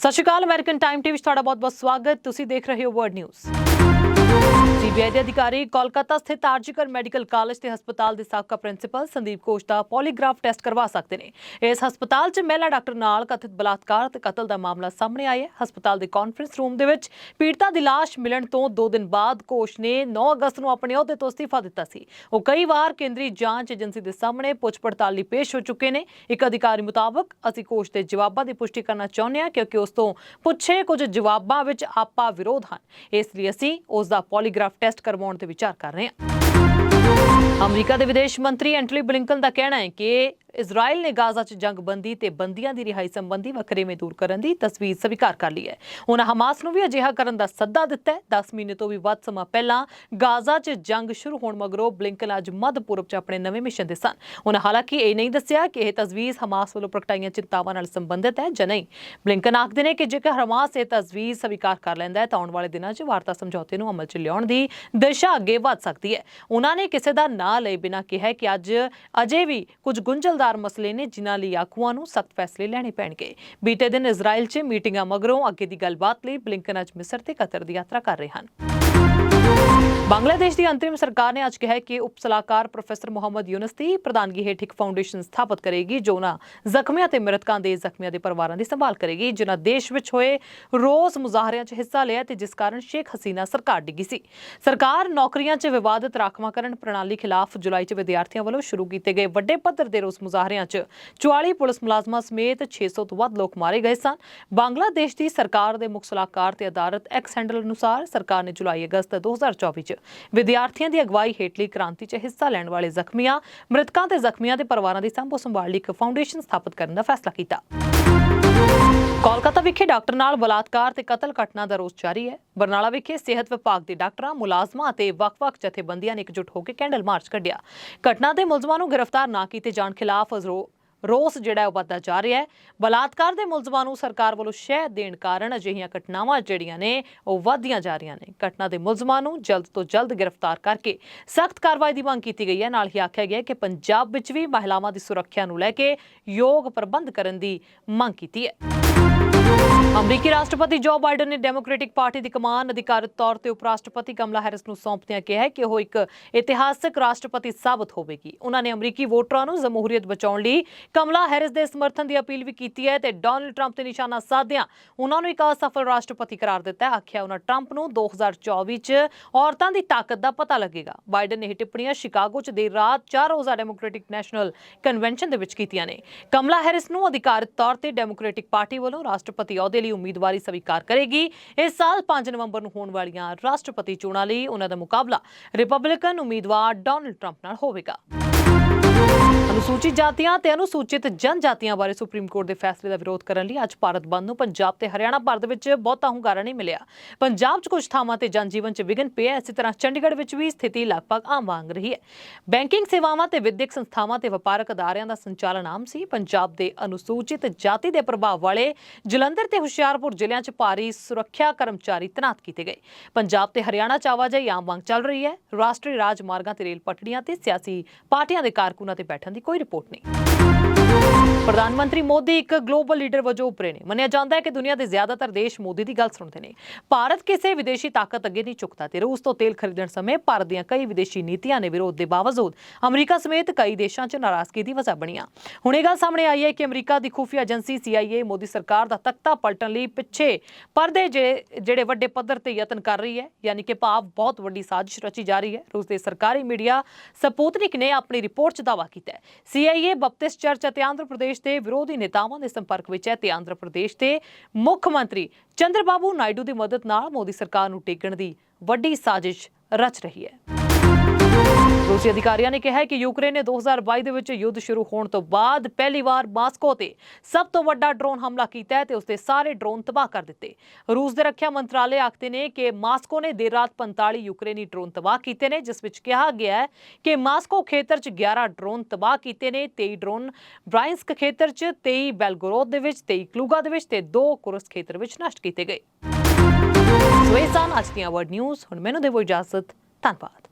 ਸਤਿ ਸ਼੍ਰੀ ਅਕਾਲ ਅਮਰੀਕਨ ਟਾਈਮ ਟੀਵੀ 'ਚ ਤੁਹਾਡਾ ਬਹੁਤ-ਬਹੁਤ ਸਵਾਗਤ। ਤੁਸੀਂ ਦੇਖ ਰਹੇ ਹੋ ਵਰਡ ਨਿਊਜ਼ ਸੀਬੀਆਈ ਦੇ ਅਧਿਕਾਰੀ ਕੋਲਕਾਤਾ ਸਥਿਤ ਆਰਜੀਕਰ ਮੈਡੀਕਲ ਕਾਲਜ ਤੇ ਹਸਪਤਾਲ ਦੇ ਸਾਬਕਾ ਪ੍ਰਿੰਸੀਪਲ ਸੰਦੀਪ ਘੋਸ਼ ਦਾ ਪੋਲੀਗ੍ਰਾਫ ਟੈਸਟ ਕਰਵਾ ਸਕਦੇ ਨੇ। ਇਸ ਹਸਪਤਾਲ 'ਚ ਮਹਿਲਾ ਡਾਕਟਰ ਨਾਲ ਕਥਿਤ ਬਲਾਤਕਾਰ ਤੇ ਕਤਲ ਦਾ ਮਾਮਲਾ ਸਾਹਮਣੇ ਆਇਆ ਹੈ। ਹਸਪਤਾਲ ਦੇ ਕਾਨਫਰੰਸ ਰੂਮ ਦੇ ਵਿੱਚ ਪੀੜਤਾ ਦੀ ਲਾਸ਼ ਮਿਲਣ ਤੋਂ 2 ਦਿਨ ਬਾਅਦ ਘੋਸ਼ ਨੇ 9 ਅਗਸਤ ਨੂੰ ਆਪਣੇ ਅਹੁਦੇ ਤੋਂ ਅਸਤੀਫਾ ਦਿੱਤਾ ਸੀ। ਉਹ ਕਈ ਵਾਰ ਕੇਂਦਰੀ ਜਾਂਚ ਏਜੰਸੀ ਦੇ ਸਾਹਮਣੇ ਪੁੱਛ ਪੜਤਾਲ ਲਈ ਪੇਸ਼ ਹੋ ਚੁੱਕੇ ਨੇ। ਇੱਕ ਅਧਿਕਾਰੀ ਮੁਤਾਬਕ ਅਸੀਂ ਘੋਸ਼ ਦੇ ਜਵਾਬਾਂ ਦੀ ਪੁਸ਼ਟੀ ਕਰਨਾ ਚਾਹੁੰਦੇ ਹਾਂ ਕਿਉਂਕਿ ਉਸ ਤੋਂ ਪੁੱਛੇ ਕੁਝ ਜਵਾਬਾਂ ਵਿੱਚ ਆਪਾ ਵਿਰੋਧ ਹਨ। ਇਸ ਲਈ ਅਸੀਂ ਉਸ ਦਾ ਪੋਲੀਗ੍ਰਾਫ ਟੈਸਟ ਕਰਵਾਉਣ ਤੇ ਵਿਚਾਰ ਕਰ ਰਹੇ ਹਾਂ। ਅਮਰੀਕਾ ਦੇ ਵਿਦੇਸ਼ ਮੰਤਰੀ ਐਂਟਲੀ ਬਲਿੰਕਨ ਦਾ ਕਹਿਣਾ ਹੈ ਕਿ ਇਜ਼ਰਾਈਲ ਨੇ ਗਾਜ਼ਾ 'ਚ ਜੰਗਬੰਦੀ ਤੇ ਬੰਦੀਆਂ ਦੀ ਰਿਹਾਈ ਸੰਬੰਧੀ ਵਖਰੇਵੇਂ ਦੂਰ ਕਰਨ ਦੀ ਤਸਵੀਰ ਸਵੀਕਾਰ ਕਰ ਲਈ ਹੈ। ਉਹਨਾਂ ਹਮਾਸ ਨੂੰ ਵੀ ਅਜਿਹਾ ਕਰਨ ਦਾ ਸੱਦਾ ਦਿੱਤਾ ਹੈ। 10 ਮਹੀਨੇ ਤੋਂ ਵੀ ਵੱਧ ਸਮਾਂ ਪਹਿਲਾਂ ਗਾਜ਼ਾ 'ਚ ਜੰਗ ਸ਼ੁਰੂ ਹੋਣ ਮਗਰੋਂ ਬਲਿੰਕਨ ਅੱਜ ਮੱਧ ਪੂਰਬ 'ਚ ਆਪਣੇ ਨਵੇਂ ਮਿਸ਼ਨ ਦੇ ਸਨ। ਉਹਨਾਂ ਹਾਲਾਂਕਿ ਇਹ ਨਹੀਂ ਦੱਸਿਆ ਕਿ ਇਹ ਤਸਵੀਰ ਹਮਾਸ ਵੱਲੋਂ ਪ੍ਰਗਟਾਈਆਂ ਚਿੰਤਾਵਾਂ ਨਾਲ ਸੰਬੰਧਿਤ ਹੈ ਜਾਂ ਨਹੀਂ। ਬਲਿੰਕਨ ਆਖਦੇ ਨੇ ਕਿ ਜੇਕਰ ਹਮਾਸ ਇਹ ਤਸਵੀਰ ਸਵੀਕਾਰ ਕਰ ਲੈਂਦਾ ਹੈ ਤਾਂ ਆਉਣ ਵਾਲੇ ਦਿਨਾਂ 'ਚ ਵਾਰਤਾ ਸਮਝੌਤੇ ਨੂੰ ਅਮਲ 'ਚ ਲਿਆਉਣ ਦੀ ਦਿਸ਼ਾ ਅੱਗੇ ਵਧ ਸਕਦੀ ਹੈ। ਉਹਨਾਂ ਨੇ ਕਿਸੇ ਦਾ ਨਾਂ ਲਏ ਬਿਨਾਂ ਕਿਹਾ ਕਿ ਅੱਜ ਅਜੇ ਵੀ ਕੁਝ ਗੁੰਝਲਦਾਰ ਮਸਲੇ ਨੇ, ਜਿਨ੍ਹਾਂ ਲਈ ਆਗੂਆਂ ਨੂੰ ਸਖਤ ਫੈਸਲੇ ਲੈਣੇ ਪੈਣਗੇ। ਬੀਤੇ ਦਿਨ ਇਜ਼ਰਾਈਲ 'ਚ ਮੀਟਿੰਗਾਂ ਮਗਰੋਂ ਅੱਗੇ ਦੀ ਗੱਲਬਾਤ ਲਈ ਬਲਿੰਕਨ ਅੱਜ ਮਿਸਰ ਤੇ ਕਤਰ ਦੀ ਯਾਤਰਾ ਕਰ ਰਹੇ ਹਨ। ਬੰਗਲਾਦੇਸ਼ ਦੀ ਅੰਤਰਿਮ ਸਰਕਾਰ ਨੇ ਅੱਜ ਕਿਹਾ ਕਿ ਉਪ ਸਲਾਹਕਾਰ ਪ੍ਰੋਫੈਸਰ ਮੁਹੰਮਦ ਯੂਨਸ ਦੀ ਪ੍ਰਧਾਨਗੀ ਹੇਠ ਇੱਕ ਫਾਊਂਡੇਸ਼ਨ ਸਥਾਪਿਤ ਕਰੇਗੀ ਜੋ ਨਾ ਜ਼ਖਮੀਆਂ ਤੇ ਮ੍ਰਿਤਕਾਂ ਦੇ ਜ਼ਖਮੀਆਂ ਦੇ ਪਰਿਵਾਰਾਂ ਦੀ ਸੰਭਾਲ ਕਰੇਗੀ ਜਿਨ੍ਹਾਂ ਦੇਸ਼ ਵਿੱਚ ਹੋਏ ਰੋਸ ਮੁਜ਼ਾਹਰਿਆਂ 'ਚ ਹਿੱਸਾ ਲਿਆ ਤੇ ਜਿਸ ਕਾਰਨ ਸ਼ੇਖ ਹਸੀਨਾ ਸਰਕਾਰ ਡਿੱਗੀ ਸੀ ਸਰਕਾਰ ਨੌਕਰੀਆਂ 'ਚ ਵਿਵਾਦਤ ਰਾਖਵਾਂਕਰਨ ਪ੍ਰਣਾਲੀ ਖਿਲਾਫ ਜੁਲਾਈ 'ਚ ਵਿਦਿਆਰਥੀਆਂ ਵੱਲੋਂ ਸ਼ੁਰੂ ਕੀਤੇ ਗਏ ਵੱਡੇ ਪੱਧਰ ਦੇ ਰੋਸ ਮੁਜ਼ਾਹਰਿਆਂ 'ਚ 44 ਪੁਲਿਸ ਮੁਲਾਜ਼ਮਾਂ ਸਮੇਤ 600 ਤੋਂ ਵੱਧ ਲੋਕ ਮਾਰੇ ਗਏ ਸਨ ਬੰਗਲਾਦੇਸ਼ ਦੀ ਸਰਕਾਰ ਦੇ ਮੁੱਖ ਸਲਾਹਕਾਰ ਤੇ ਅਦਾਲਤ ਐਕਸ ਹੈਂਡਲ ਅਨੁਸਾਰ ਸਰਕਾਰ ਨੇ ਜੁਲਾਈ ਅਗਸਤ 2024 ਚ ਵਿਦਿਆਰਥੀਆਂ ਦੀ ਅਗਵਾਈ ਹੇਠਲੀ ਕ੍ਰਾਂਤੀ 'ਚ ਹਿੱਸਾ ਲੈਣ ਵਾਲੇ ਜ਼ਖਮੀਆਂ, ਮ੍ਰਿਤਕਾਂ ਤੇ ਜ਼ਖਮੀਆਂ ਦੇ ਪਰਿਵਾਰਾਂ ਦੀ ਸੰਭੋ ਸੰਭਾਲ ਲਈ ਇੱਕ ਫਾਊਂਡੇਸ਼ਨ ਸਥਾਪਿਤ ਕਰਨ ਦਾ ਫੈਸਲਾ ਕੀਤਾ। ਕੋਲਕਾਤਾ ਵਿਖੇ ਡਾਕਟਰ ਨਾਲ ਬਲਾਤਕਾਰ ਤੇ ਕਤਲ ਘਟਨਾ ਦਾ ਰੋਸ ਜਾਰੀ ਹੈ। ਬਰਨਾਲਾ ਵਿਖੇ ਸਿਹਤ ਵਿਭਾਗ ਦੇ ਡਾਕਟਰਾਂ, ਮੁਲਾਜ਼ਮਾਂ ਅਤੇ ਵੱਖ-ਵੱਖ ਜਥੇਬੰਦੀਆਂ ਨੇ ਇਕਜੁੱਟ ਹੋ ਕੇ ਕੈਂਡਲ ਮਾਰਚ ਕੱਢਿਆ। ਘਟਨਾ ਦੇ ਮੁਲਜ਼ਮਾਂ ਨੂੰ ਗ੍ਰਿਫਤਾਰ ਨਾ ਕੀਤੇ ਜਾਣ ਖਿਲਾਫ ਰੋ- ਰੋਸ ਜਿਹੜਾ ਉਹ ਵੱਧਦਾ ਜਾ ਰਿਹਾ ਹੈ। ਬਲਾਤਕਾਰ ਦੇ ਮੁਲਜ਼ਮਾਂ ਨੂੰ ਸਰਕਾਰ ਵੱਲੋਂ ਸ਼ਹਿ ਦੇਣ ਕਾਰਨ ਅਜਿਹੀਆਂ ਘਟਨਾਵਾਂ ਜਿਹੜੀਆਂ ਨੇ, ਉਹ ਵੱਧਦੀਆਂ ਜਾ ਰਹੀਆਂ ਨੇ। ਘਟਨਾ ਦੇ ਮੁਲਜ਼ਮਾਂ ਨੂੰ ਜਲਦ ਤੋਂ ਜਲਦ ਗ੍ਰਿਫਤਾਰ ਕਰਕੇ ਸਖਤ ਕਾਰਵਾਈ ਦੀ ਮੰਗ ਕੀਤੀ ਗਈ ਹੈ। ਨਾਲ ਹੀ ਆਖਿਆ ਗਿਆ ਕਿ ਪੰਜਾਬ ਵਿੱਚ ਵੀ ਮਹਿਲਾਵਾਂ ਦੀ ਸੁਰੱਖਿਆ ਨੂੰ ਲੈ ਕੇ ਯੋਗ ਪ੍ਰਬੰਧ ਕਰਨ ਦੀ ਮੰਗ ਕੀਤੀ ਹੈ। ਅਮਰੀਕੀ ਰਾਸ਼ਟਰਪਤੀ ਜੋ ਬਾਈਡਨ ਨੇ ਡੈਮੋਕ੍ਰੈਟਿਕ ਪਾਰਟੀ ਦੀ ਕਮਾਨ ਅਧਿਕਾਰਤ ਤੌਰ ਤੇ ਉਪ ਰਾਸ਼ਟਰਪਤੀ ਕਮਲਾ ਹੈਰਿਸ ਨੂੰ ਸੌਂਪਦਿਆਂ ਕਿਹਾ ਹੈ ਕਿ ਉਹ ਇੱਕ ਇਤਿਹਾਸਕ ਰਾਸ਼ਟਰਪਤੀ ਸਾਬਤ ਹੋਵੇਗੀ। ਉਹਨਾਂ ਨੇ ਅਮਰੀਕੀ ਵੋਟਰਾਂ ਨੂੰ ਜਮਹੂਰੀਅਤ ਬਚਾਉਣ ਲਈ ਕਮਲਾ ਹੈਰਿਸ ਦੇ ਸਮਰਥਨ ਦੀ ਅਪੀਲ ਵੀ ਕੀਤੀ ਹੈ ਤੇ ਡੋਨਲਡ ਟਰੰਪ ਤੇ ਨਿਸ਼ਾਨਾ ਸਾਧਿਆਂ ਉਹਨਾਂ ਨੂੰ ਇੱਕ ਅਸਫਲ ਰਾਸ਼ਟਰਪਤੀ ਕਰਾਰ ਦਿੱਤਾ ਹੈ। ਆਖਿਆ ਉਹਨਾਂ ਟਰੰਪ ਨੂੰ 2024 ਚ ਔਰਤਾਂ ਦੀ ਤਾਕਤ ਦਾ ਪਤਾ ਲੱਗੇਗਾ। ਬਾਈਡਨ ਨੇ ਇਹ ਟਿੱਪਣੀਆਂ ਸ਼ਿਕਾਗੋ ਚ ਦੇਰ ਰਾਤ ਚਾਰ ਰੋਜ਼ਾ ਡੈਮੋਕ੍ਰੈਟਿਕ ਨੈਸ਼ਨਲ ਕਨਵੈਨਸ਼ਨ ਦੇ ਵਿੱਚ ਕੀਤੀਆਂ ਨੇ। ਕਮਲਾ ਹੈਰਿਸ ਨੂੰ ਅਧਿਕਾਰਤ ਤੌਰ ਤੇ ਡੈਮੋਕ੍ਰੈਟਿਕ ਪਾਰਟੀ ਵੱਲੋਂ ਰਾਸ਼ਟਰਪਤੀ ਅਹੁਦੇ ਲਈ ਉਮੀਦਵਾਰੀ ਸਵੀਕਾਰ ਕਰੇਗੀ। ਇਸ ਸਾਲ 5 ਨਵੰਬਰ ਨੂੰ ਹੋਣ ਵਾਲੀਆਂ ਰਾਸ਼ਟਰਪਤੀ ਚੋਣਾਂ ਲਈ ਉਹਨਾਂ ਦਾ ਮੁਕਾਬਲਾ ਰਿਪਬਲਿਕਨ ਉਮੀਦਵਾਰ ਡੋਨਲਡ ਟਰੰਪ ਨਾਲ ਹੋਵੇਗਾ। ਅਨੁਸੂਚਿਤ ਜਾਤੀਆਂ ਤੇ ਅਨੁਸੂਚਿਤ ਜਨਜਾਤੀਆਂ ਬਾਰੇ ਸੁਪਰੀਮ ਕੋਰਟ ਦੇ ਫੈਸਲੇ ਦਾ ਵਿਰੋਧ ਕਰਨ ਲਈ ਅੱਜ ਭਾਰਤ ਬੰਦ ਨੂੰ ਪੰਜਾਬ ਤੇ ਹਰਿਆਣਾ ਭਰ ਦੇ ਵਿੱਚ ਬਹੁਤਾ ਹੁੰਗਾਰਾ ਨਹੀਂ ਮਿਲਿਆ। ਪੰਜਾਬ 'ਚ ਕੁਝ ਥਾਵਾਂ ਤੇ ਜਨਜੀਵਨ 'ਚ ਵਿਘਨ ਪਿਆ, ਇਸੇ ਤਰ੍ਹਾਂ ਚੰਡੀਗੜ੍ਹ ਵਿੱਚ ਵੀ ਸਥਿਤੀ ਲਗਭਗ ਆਮ ਵਾਂਗ ਰਹੀ ਹੈ। ਬੈਂਕਿੰਗ ਸੇਵਾਵਾਂ ਤੇ ਵਿਦਿਅਕ ਸੰਸਥਾਵਾਂ ਤੇ ਵਪਾਰਕ ਅਦਾਰਿਆਂ ਦਾ ਸੰਚਾਲਨ ਆਮ ਸੀ। ਪੰਜਾਬ ਦੇ ਅਨੁਸੂਚਿਤ ਜਾਤੀ ਦੇ ਪ੍ਰਭਾਵ ਵਾਲੇ ਜਲੰਧਰ ਤੇ ਹੁਸ਼ਿਆਰਪੁਰ ਜ਼ਿਲ੍ਹਿਆਂ 'ਚ ਭਾਰੀ ਸੁਰੱਖਿਆ ਕਰਮਚਾਰੀ ਤੈਨਾਤ ਕੀਤੇ ਗਏ। ਪੰਜਾਬ ਤੇ ਹਰਿਆਣਾ 'ਚ ਆਵਾਜਾਈ ਆਮ ਵਾਂਗ ਚੱਲ ਰਹੀ ਹੈ। ਰਾਸ਼ਟਰੀ ਰਾਜ ਮਾਰਗਾਂ ਤੇ ਰੇਲ ਪਟੜੀਆਂ ਤੇ ਸਿਆਸੀ ਪਾਰਟੀਆਂ ਦੇ ਕਾਰਕੁਨਾਂ ਤੇ ਬੈਠਣ ਦੀ ਕੋਈ ਰਿਪੋਰਟ ਨਹੀਂ ਪ੍ਰਧਾਨ ਮੰਤਰੀ ਮੋਦੀ ਇੱਕ ਗਲੋਬਲ ਲੀਡਰ ਵਜੋਂ ਉੱਭਰੇ ਨੇ। ਮੰਨਿਆ ਜਾਂਦਾ ਹੈ ਕਿ ਦੁਨੀਆ ਦੇ ਜ਼ਿਆਦਾਤਰ ਦੇਸ਼ ਮੋਦੀ ਦੀ ਗੱਲ ਸੁਣਦੇ ਨੇ। ਭਾਰਤ ਕਿਸੇ ਵਿਦੇਸ਼ੀ ਤਾਕਤ ਅੱਗੇ ਨਹੀਂ ਝੁਕਦਾ ਤੇ ਰੂਸ ਤੋਂ ਤੇਲ ਖਰੀਦਣ ਸਮੇਂ ਭਾਰਤ ਦੀਆਂ ਕਈ ਵਿਦੇਸ਼ੀ ਨੀਤੀਆਂ ਨੇ ਵਿਰੋਧ ਦੇ ਬਾਵਜੂਦ ਅਮਰੀਕਾ ਸਮੇਤ ਕਈ ਦੇਸ਼ਾਂ 'ਚ ਨਾਰਾਜ਼ਗੀ ਦੀ ਵਜ੍ਹਾ ਬਣੀਆਂ। ਹੁਣ ਇਹ ਗੱਲ ਸਾਹਮਣੇ ਆਈ ਹੈ ਕਿ ਅਮਰੀਕਾ ਦੀ ਖੁਫੀਆ ਏਜੰਸੀ CIA ਮੋਦੀ ਸਰਕਾਰ ਦਾ ਤਖਤਾ ਪਲਟਣ ਲਈ ਪਿੱਛੇ ਪਰਦੇ ਜੇ- ਜਿਹੜੇ ਵੱਡੇ ਪੱਧਰ ਤੇ ਯਤਨ ਕਰ ਰਹੀ ਹੈ, ਯਾਨੀ ਕਿ ਭਾਵ ਬਹੁਤ ਵੱਡੀ ਸਾਜ਼ਿਸ਼ ਰਚੀ ਜਾ ਰਹੀ ਹੈ। ਰੂਸ ਦੇ ਸਰਕਾਰੀ ਮੀਡੀਆ ਸਪੂਤਨਿਕ ਨੇ ਆਪਣੀ ਰਿਪੋਰਟ 'ਚ ਦਾਅਵਾ ਕੀਤਾ ਹੈ। CIA ਬਪਤਿਸਟ ਚਰਚ ਅਤੇ ਆਂਧਰਾ ਪ੍ਰਦੇਸ਼ ਦੇ ਵਿਰੋਧੀ ਨੇਤਾਵਾਂ ਦੇ ਸੰਪਰਕ ਵਿੱਚ ਹੈ ਤੇ ਆਂਧਰਾ ਪ੍ਰਦੇਸ਼ ਦੇ ਮੁੱਖ ਮੰਤਰੀ ਚੰਦਰਬਾਬੂ ਨਾਇਡੂ ਦੀ ਮਦਦ ਨਾਲ ਮੋਦੀ ਸਰਕਾਰ ਨੂੰ ਟੇਕਣ ਦੀ ਵੱਡੀ ਸਾਜ਼ਿਸ਼ ਰਚ ਰਹੀ ਹੈ। ਰੂਸੀ ਅਧਿਕਾਰੀਆਂ ਨੇ ਕਿਹਾ ਕਿ ਯੂਕਰੇਨ ਨੇ 2022 ਦੇ ਵਿੱਚ ਯੁੱਧ ਸ਼ੁਰੂ ਹੋਣ ਤੋਂ ਬਾਅਦ ਪਹਿਲੀ ਵਾਰ ਮਾਸਕੋ ਤੇ ਸਭ ਤੋਂ ਵੱਡਾ ਡਰੋਨ ਹਮਲਾ ਕੀਤਾ ਹੈ ਤੇ ਉਸਦੇ ਸਾਰੇ ਡਰੋਨ ਤਬਾਹ ਕਰ ਦਿੱਤੇ। ਰੂਸ ਦੇ ਰੱਖਿਆ ਮੰਤਰਾਲੇ ਆਖਦੇ ਨੇ ਕਿ ਮਾਸਕੋ ਨੇ ਦੇਰ ਰਾਤ 45 ਯੂਕਰੇਨੀ ਡਰੋਨ ਤਬਾਹ ਕੀਤੇ ਨੇ, ਜਿਸ ਵਿੱਚ ਕਿਹਾ ਗਿਆ ਹੈ ਕਿ ਮਾਸਕੋ ਖੇਤਰ 'ਚ 11 ਡਰੋਨ ਤਬਾਹ ਕੀਤੇ ਨੇ 23 ਡਰੋਨ ਬ੍ਰਾਇੰਸਕ ਖੇਤਰ 'ਚ 23 ਬੈਲਗੋਰੋਦ ਦੇ ਵਿੱਚ 23 ਕਲੂਗਾ ਦੇ ਵਿੱਚ ਤੇ 2 ਕੁਰਸ ਖੇਤਰ ਵਿੱਚ ਨਸ਼ਟ ਕੀਤੇ ਗਏ। ਸੋ ਇਹ ਸਨ ਅੱਜ ਦੀਆਂ ਵਰਡ ਨਿਊਜ਼ ਹੁਣ ਮੈਨੂੰ ਦੇਵੋ ਇਜਾਜ਼ਤ, ਧੰਨਵਾਦ।